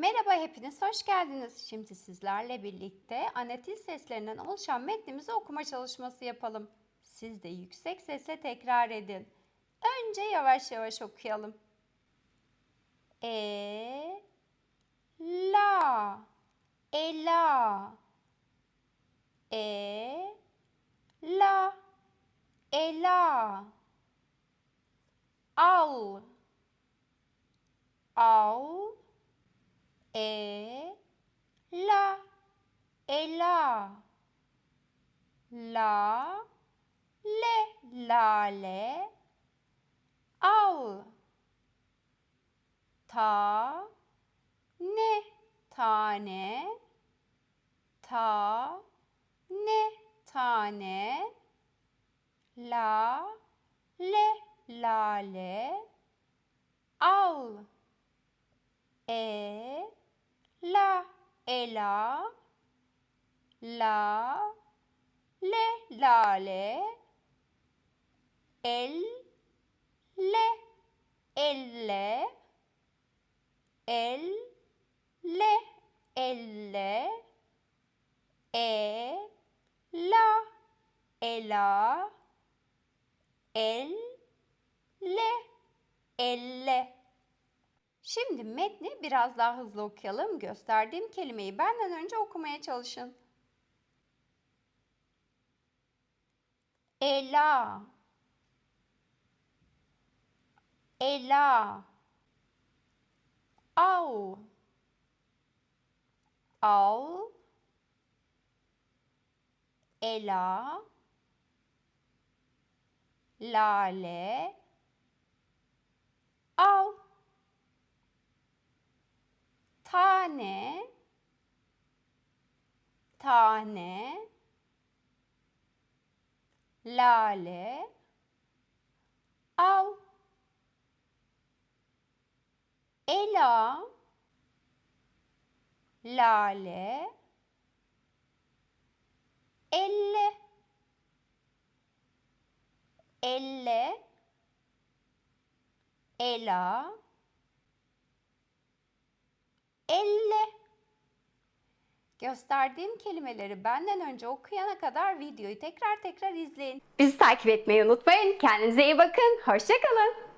Merhaba hepiniz, hoş geldiniz. Şimdi sizlerle birlikte anatil seslerinden oluşan metnimizi okuma çalışması yapalım. Siz de yüksek sesle tekrar edin. Önce yavaş yavaş okuyalım. E la ela e la ela al al e la ela la. Le lale al. Ta ne tane. Ta ne tane. La le lale al e la ela la le lale el le elle el le elle e la ela el le elle Şimdi metni biraz daha hızlı okuyalım. Gösterdiğim kelimeyi benden önce okumaya çalışın. Ela. Ela. Al Al. Ela. Lale Al tane. Tane. Lale. Al ela. Lale. Elle. Elle. Ela elle. Gösterdiğim kelimeleri benden önce okuyana kadar videoyu tekrar tekrar izleyin. Bizi takip etmeyi unutmayın. Kendinize iyi bakın. Hoşçakalın.